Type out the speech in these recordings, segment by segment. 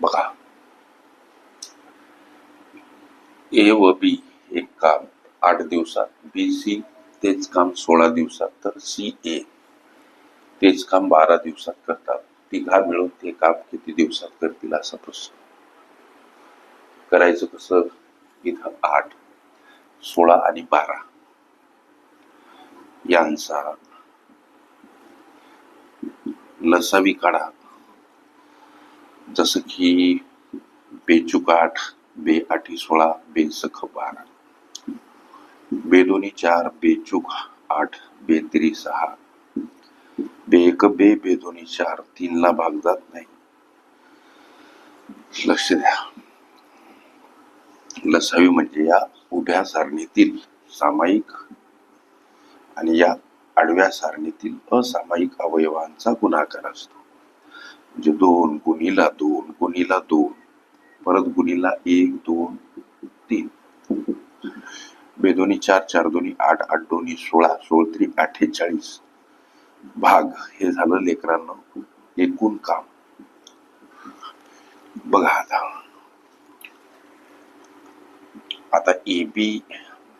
बघा. ए व बी एक काम आठ दिवसात. बी सी तेच काम सोळा दिवसात तर सी ए तेच काम बारा दिवसात करतात. तिघा मिळून ते काम किती दिवसात करतील असा प्रश्न. करायचं कसं? इथं आठ सोळा आणि बारा. यांचा लसावी काढा. जसं की बेचूक आठ बे आठी सोळा बेसख बारा बेदोनी चार बेचूक आठ बे त्रि सहा बे एक बे बेदोनी चार तीनला भाग जात नाही. लक्ष द्या. लसावी म्हणजे या उभ्या सारणीतील सामायिक आणि या आडव्या सारणीतील असामायिक अवयवांचा गुणाकार असतो. म्हणजे दोन गुणीला दोन गुणीला दोन परत गुणीला एक दोन तीन. बेदोनी चार चार दोन्ही आठ आठ दोन्ही सोळा सोळ त्री अठ्ठेचाळीस. भाग हे झालं लेकरांना एकूण काम. बघा आता. आता ए बी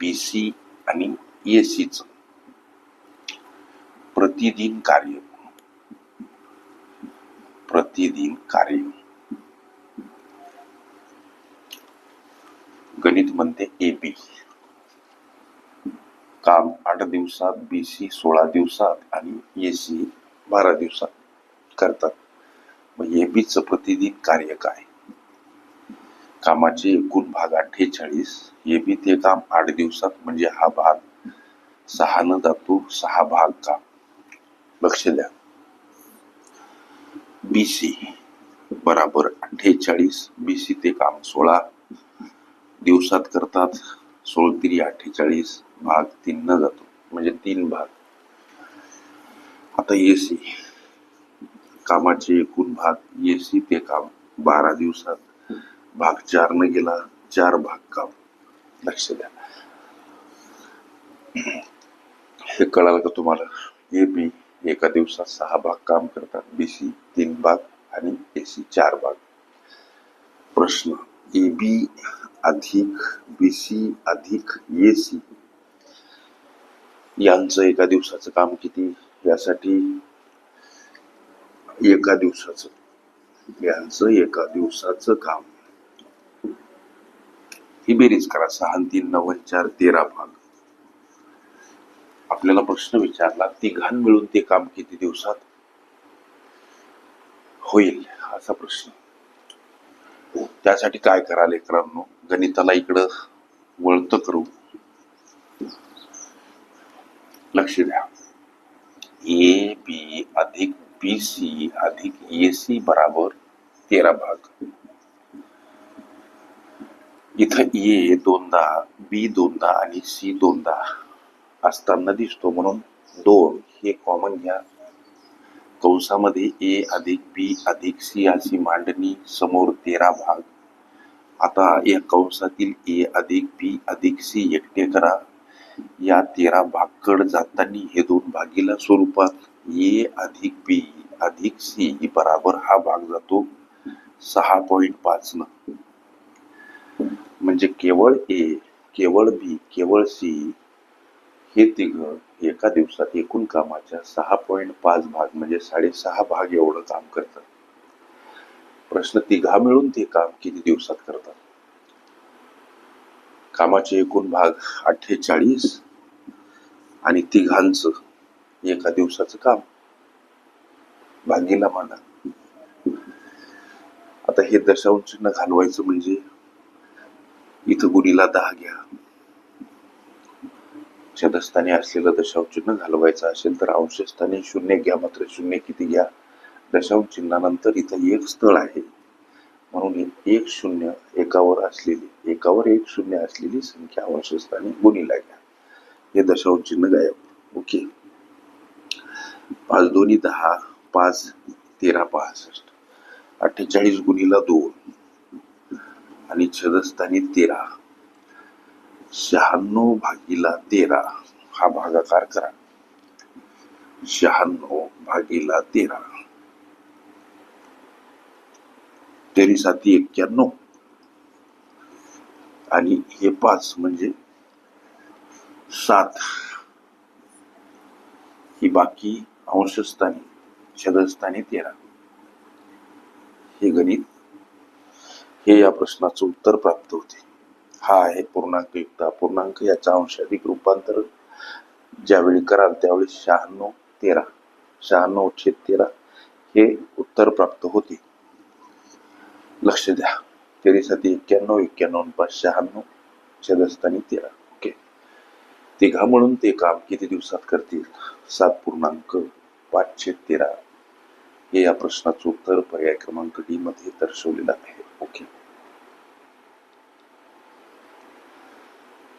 बी सी आणि ए सीच प्रतिदिन कार्य. प्रतिदिन कार्य. गणित म्हणते ए बी काम आठ दिवसात बी सी सोळा दिवसात आणि ए सी बारा दिवसात करतात. मग ए बीच प्रतिदिन कार्य काय? कामाचे एकूण भाग अठ्ठेचाळीस. ए बी ते काम आठ दिवसात म्हणजे हा भाग सहा न जातो सहा भाग काम. लक्ष द्या. बी सी बराबर अठ्ठेचाळीस बी सी ते काम सोळा. दिवसात करतात सोळ तिरी अठ्ठेचाळीस भाग तीन न जातो. म्हणजे तीन भाग. आता ए सी कामाचे एकूण भाग ए सी ते काम. बारा दिवसात. भाग चार न गेला चार भाग काम. लक्ष द्या. हे कळालं का तुम्हाला? ए बी एका दिवसात सहा भाग काम करतात. बी सी तीन भाग आणि एसी चार भाग. प्रश्न ए बी अधिक बी सी अधिक ए सी यांचं एका दिवसाचं काम किती? यासाठी एका दिवसाचं. यांचं एका दिवसाचं काम. ही बेरीज करा. सहा तीन नव्वद चार तेरा भाग. आपल्याला प्रश्न विचारला तिघां मिळून ते काम किती दिवसात होईल असा प्रश्न. त्यासाठी काय करा लेकरांनो? गणिताला इकडं वळत करू लक्ष द्या. ए बी अधिक बी सी अधिक ए सी बराबर तेरा भाग. इथं ए दोनदा बी दोनदा आणि सी दोनदा. असताना दिसतो म्हणून दोन हे कॉमन घ्या कंसामध्ये ए अधिक बी अधिक सी अशी मांडणी समोर तेरा भाग. आता या कंसातील ए अधिक बी अधिक सी एकटे करा. या तेरा भागकड जाताना हे दोन भागीला स्वरूपात ए अधिक बी अधिक सी बराबर हा भाग जातो सहा पॉईंट पाच न. म्हणजे केवळ ए केवळ बी केवळ सी हे तिघं एका दिवसात एकूण कामाच्या सहा पॉईंट पाच भाग म्हणजे साडेसहा भाग एवढं काम करतात. प्रश्न तिघा मिळून ते काम किती दिवसात करतात? कामाचे एकूण भाग अठ्ठेचाळीस आणि तिघांचं एका दिवसाचं काम. भागीला माना आता हे दशांश चिन्ह घालवायचं म्हणजे इथं गुणीला दहा घ्या. छेदस्थानी असलेलं दशांश चिन्ह घालवायचं असेल तर अंशस्थानी शून्य घ्या मात्र शून्य किती घ्या? दशांश चिन्हानंतर इथं एक स्थळ आहे. म्हणून एक शून्य एकावर असलेली एकावर एक शून्य असलेली संख्या अंशस्थानी गुणीला घ्या. हे दशांश चिन्ह गायब. ओके. पाच दोन्ही दहा पाच तेरा पासष्ट. अठ्ठेचाळीस गुणीला दोन. आणि छदस्थानी तेरा. शहाण्णव भागीला तेरा हा भागाकार करा. शहाण्णव भागीला तेरा. तेरी साती एक्क्याण्णव. आणि हे पाच म्हणजे सात. ही बाकी अंशस्थानी छदस्थानी तेरा. हे गणित हे या प्रश्नाचं उत्तर प्राप्त होते. हा आहे पूर्णांक युक्त अपूर्णांक याचा अंशाधिक रूपांतर ज्यावेळी कराल त्यावेळी शहाण्णव तेरा. शहाण्णव छेद तेरा हे उत्तर प्राप्त होते. लक्ष द्या. तेरीसाठी एक्क्याण्णव एक्क्याण्णव पाच शहाण्णव छेदस्थानी तेरा. ओके. तिघा म्हणून ते काम किती दिवसात करतील? सात पूर्णांक पाच छेद तेरा. हे या प्रश्नाचं उत्तर पर्याय क्रमांक डी मध्ये दर्शवलेलं आहे. ओके.